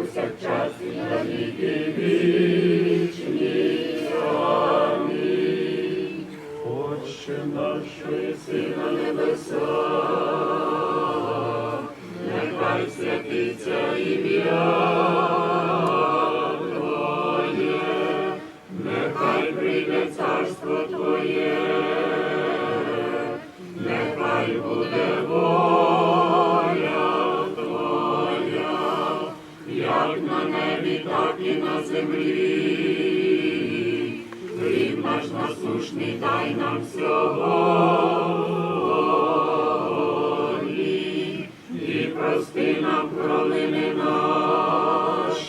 Joseph, Joseph, на землі, хліб наш насушний дай нам сьогодні, і прости нам провини наші,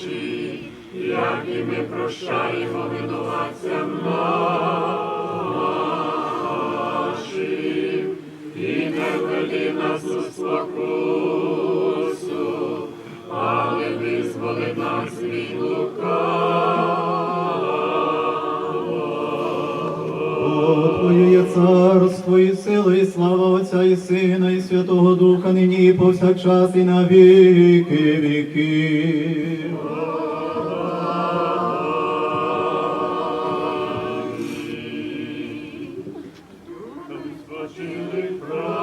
як і ми прощаємо виноватим. повсякчас і на віки віків. Спочили прав.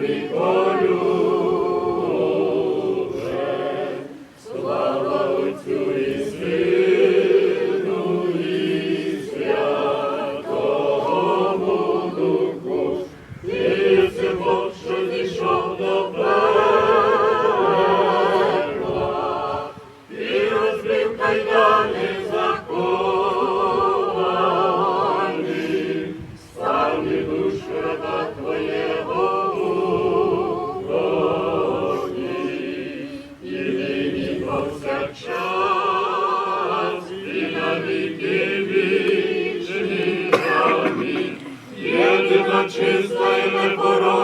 holy, holy. Ой, ми порой.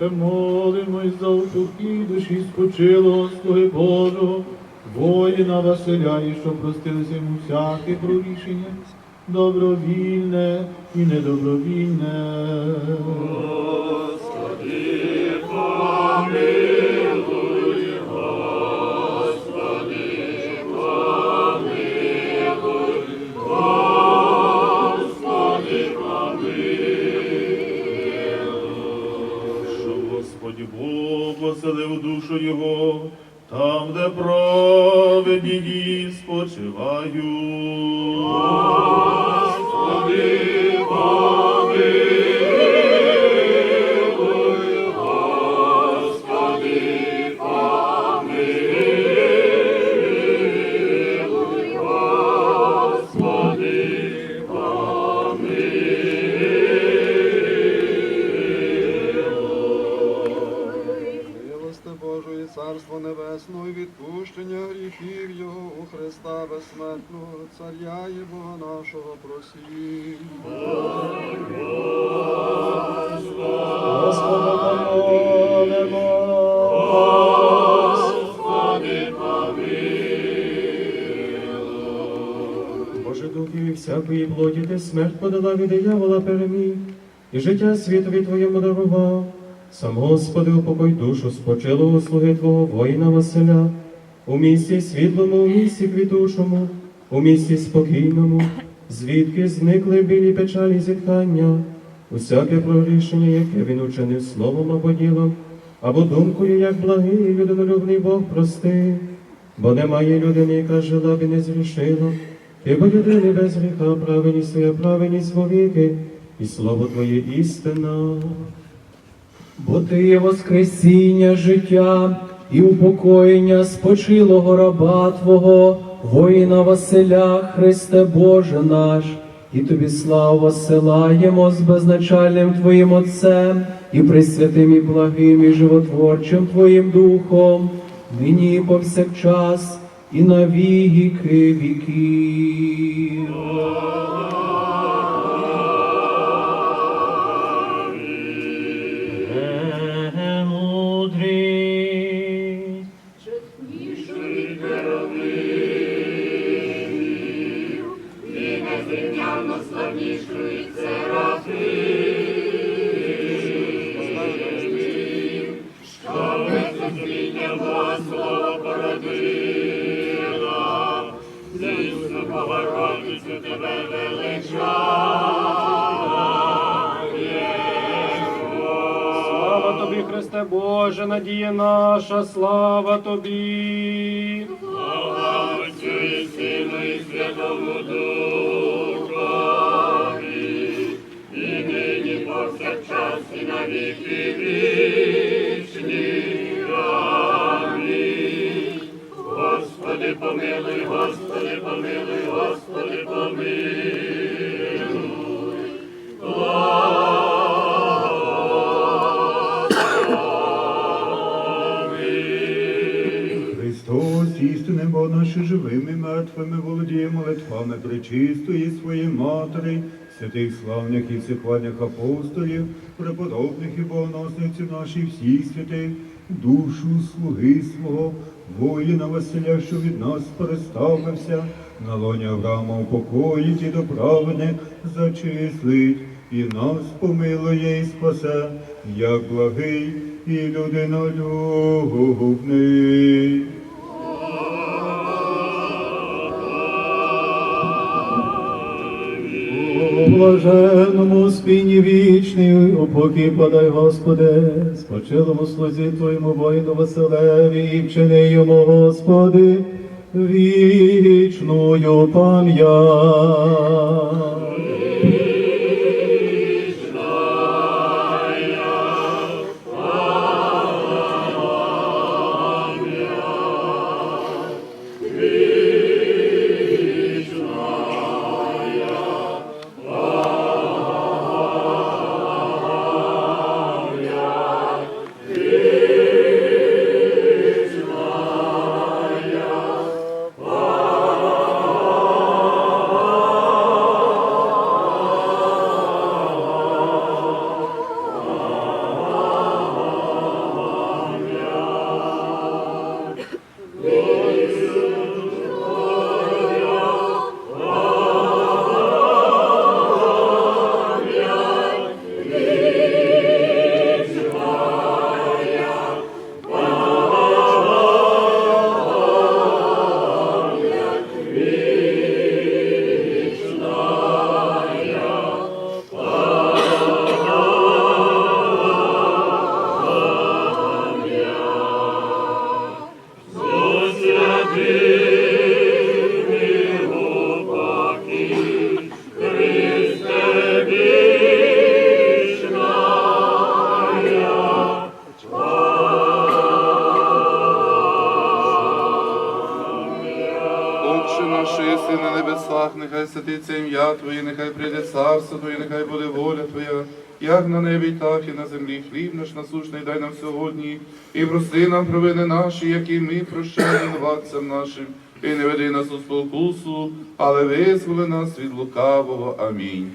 Ще молимось за утюхи душі спочилого Слуги Божого, воїна Василя, і що простилися йому всяке прорішення, добровільне і недобровільне. Бог поселив душу його, там, де праведні дії спочивають. Милости смерть подала від диявола переміг, і життя світові Твоєму дарував. Сам Господи, упокой душу спочилого слуги Твого воїна Василя, у місті світлому, у місті квітучому, у місті спокійному, звідки зникли білі печалі зітхання, усяке прорішення, яке він учинив словом або ділом, або думкою, як благий людинолюбний Бог прости, бо немає людини, яка жила б і не зрішила. Хіба людини без гріха, праведність твоя, праведність вовіки, і слово Твоє істина. Бо ти є воскресіння життя і упокоєння спочилого раба Твого, воїна Василя, Христе Боже наш, і тобі славу силаємо з безначальним Твоїм Отцем і присвятим і благим і животворчим Твоїм Духом, нині і повсякчас, і на віки віків. Христе Боже, надія наша, слава тобі. Слава Отцю і Сину і Святому Духові, і нині повсякчас і на віки вічні. Амінь. Господи, помилуй, Господи, помилуй, Господи, помилуй. Христос, Бо наші живими, мертвими, володіє молитвами пречистої своєї Матері, святих славних і всехвальних апостолів, преподобних і богоносниці наших всіх святих, душу слуги свого, воїна Василя, що від нас переставився, на лоні Авраама упокоїть і до праведних зачислить, і нас помилує і спасе, як благий і людинолюбний. У блаженному спині вічний, упокій подай, Господи, спочилому слузі Твоєму воїну Василеві, і вчини йому, Господи, вічною пам'ять. Святиться ім'я Твоє, нехай прийде царство Твоє, нехай буде воля Твоя, як на небі, так і на землі. Хліб наш насущний дай нам сьогодні, і прости нам провини наші, які ми прощаємо винуватцям нашим. І не веди нас у спокусу, але визволи нас від лукавого. Амінь.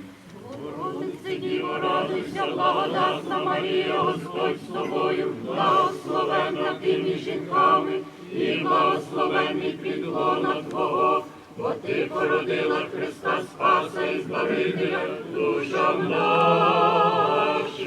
Діво, радуйся, благодатна Марія, Господь з тобою, благословенна ти жінками, і благословенний підлона Твого, бо ти породила Христа Спаса і Збавителя душам нашим.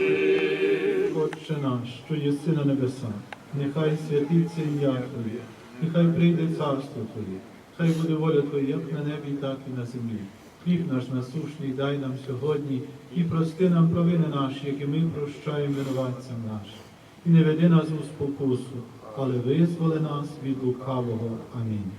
Отче наш, що єси на небесах, нехай святиться ім'я Твоє, нехай прийде царство Твоє, хай буде воля Твоя, як на небі, так і на землі. Хліб наш насущний дай нам сьогодні і прости нам провини наші, які ми прощаємо винуватцям нашим. І не веди нас у спокусу, але визволи нас від лукавого. Амінь.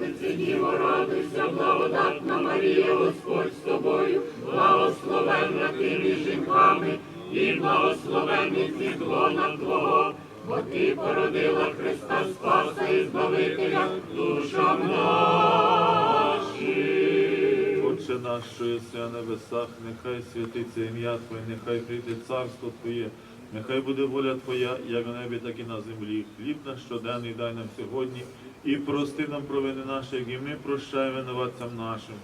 Богородице, Діво, радуйся, благодатна Марія, Господь з тобою, благословенна ти між жінками, і благословенний підлона Твого, бо ти породила Христа Спаса і Збавителя душам нашим. Отче наш, що єси на небесах, нехай святиться ім'я Твоє, нехай прийде царство Твоє, нехай буде воля Твоя, як на небі, так і на землі. Хліб наш щоденний дай нам сьогодні, і прости нам провини наші, які ми прощаємо винуватцям нашим.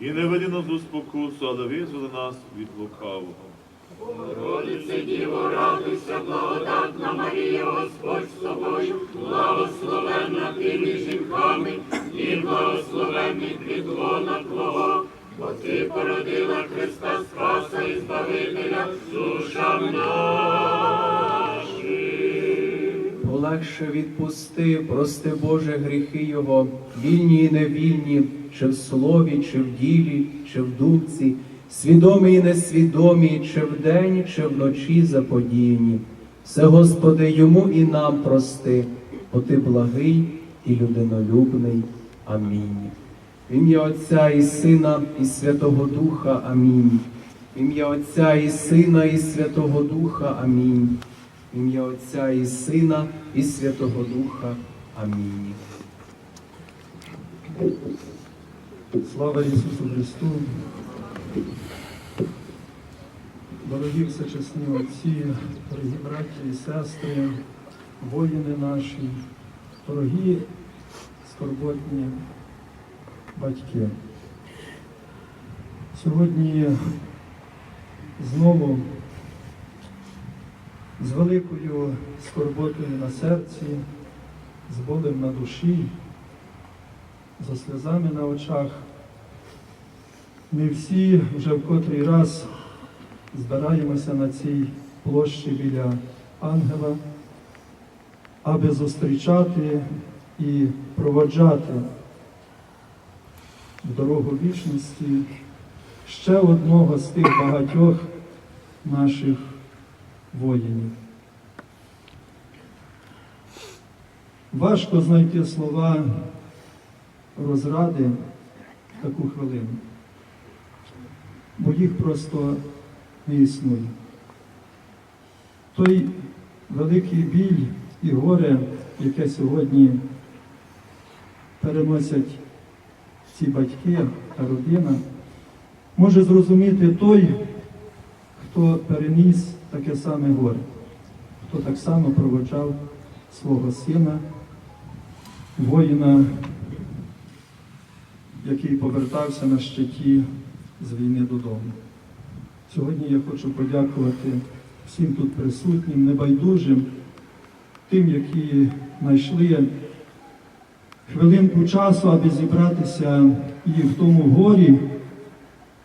І не веди нас у спокусу, але визволи нас від лукавого. Богородице, Діво, радуйся, благодатна Марія, Господь з тобою, благословенна ти між жінками, і благословенний підлона Твого, бо ти породила Христа Спаса і Збавителя душам нашим. Полегше відпусти, прости Боже гріхи Його, вільні і невільні, чи в слові, чи в ділі, чи в думці, свідомі і несвідомі, чи вдень, чи вночі заподіяні. Все, Господи, йому і нам прости, бо Ти благий і людинолюбний. Амінь. В ім'я Отця і Сина, і Святого Духа. Амінь. В ім'я Отця і Сина, і Святого Духа. Амінь. Ім'я Отця і Сина, і Святого Духа. Амінь. Слава Ісусу Христу! Дорогі всечесні отці, дорогі браті і сестри, воїни наші, дорогі скорботні батьки. Сьогодні знову з великою скорботою на серці, з болем на душі, за сльозами на очах. Ми всі вже в котрий раз збираємося на цій площі біля ангела, аби зустрічати і проводжати в дорогу вічності ще одного з тих багатьох наших воїнів. Важко знайти слова розради в таку хвилину, бо їх просто не існує. Той великий біль і горе, яке сьогодні переносять ці батьки та родина, може зрозуміти той, хто переніс таке саме горе, хто так само проводжав свого сина, воїна який повертався на щиті з війни додому. Сьогодні я хочу подякувати всім тут присутнім, небайдужим, тим, які знайшли хвилинку часу, аби зібратися і в тому горі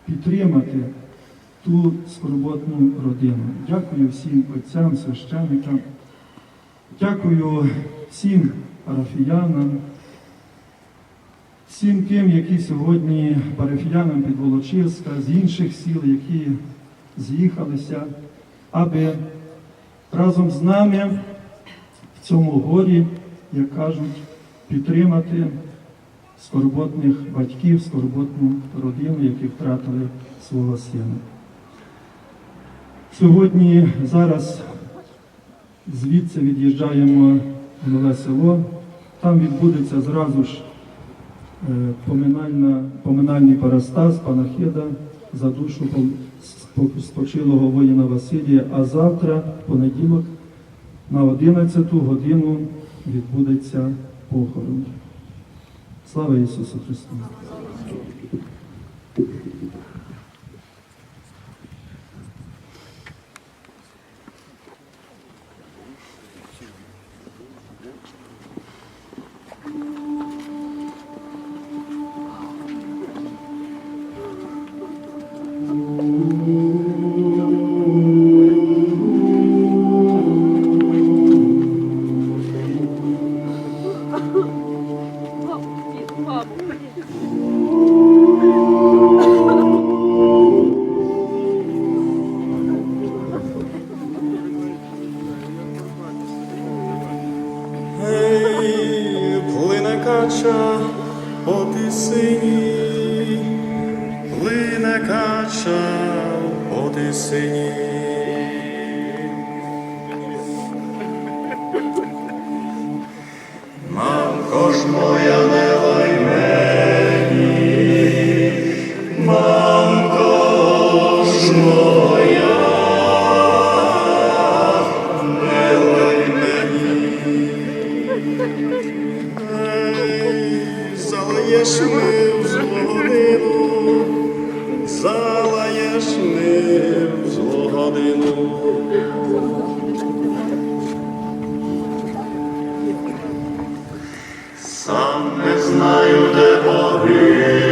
підтримати ту скорботну родину. Дякую всім отцям, священникам, дякую всім парафіянам всім тим, які сьогодні парафіянам Підволочиська, з інших сіл, які з'їхалися, аби разом з нами в цьому горі, як кажуть, підтримати скорботних батьків, скорботну родину, які втратили свого сина. Сьогодні зараз звідси від'їжджаємо в нове село. Там відбудеться зразу ж е, поминальний парастас панахида за душу спочилого воїна Василія, а завтра, понеділок, на 11 годину відбудеться похорон. Слава Ісусу Христу! Кача по тисині, плине кача по тисині. Мамко ж моя не Сам не знаю, де погину,